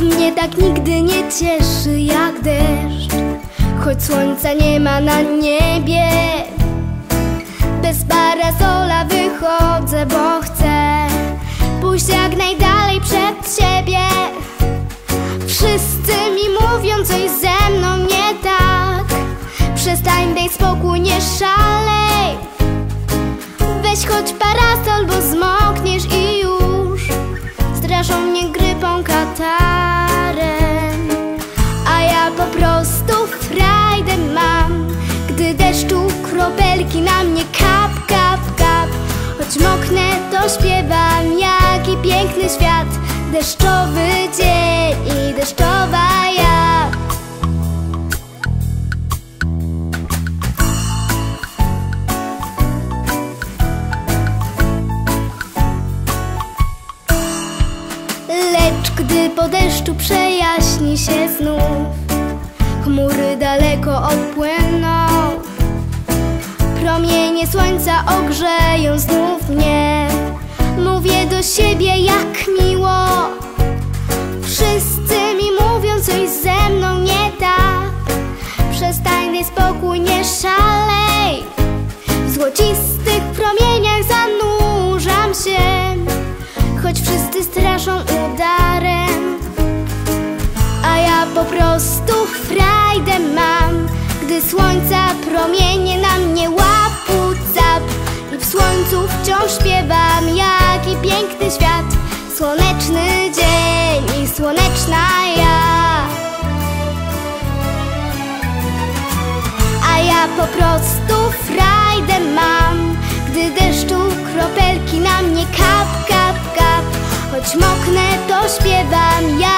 Mnie tak nigdy nie cieszy jak deszcz. Choć słońca nie ma na niebie. Bez parasola wychodzę, bo chcę Pójść jak najdalej przed siebie. Wszyscy mi mówią coś ze mną nie tak. Przestań, daj spokój, nie szalej. Weź choć parasol, bo zmokniesz kropelki na mnie kap, kap, kap. Choć moknę, to śpiewam, jaki piękny świat. Deszczowy dzień i deszczowa ja. Lecz gdy po deszczu przejaśni się znów Chmury daleko odpłyną Promienie słońca ogrzeją znów mnie. Mówię do siebie jak miło. Wszyscy mi mówią coś ze mną nie tak. Przestań daj spokój, nie szalej. W złocistych promieniach zanurzam się Choć wszyscy straszą udarem. A ja po prostu frajdę mam Gdy słońca promienie po prostu frajdę mam. Gdy deszczu kropelki na mnie kap, kap, kap. Choć moknę to śpiewam Jaki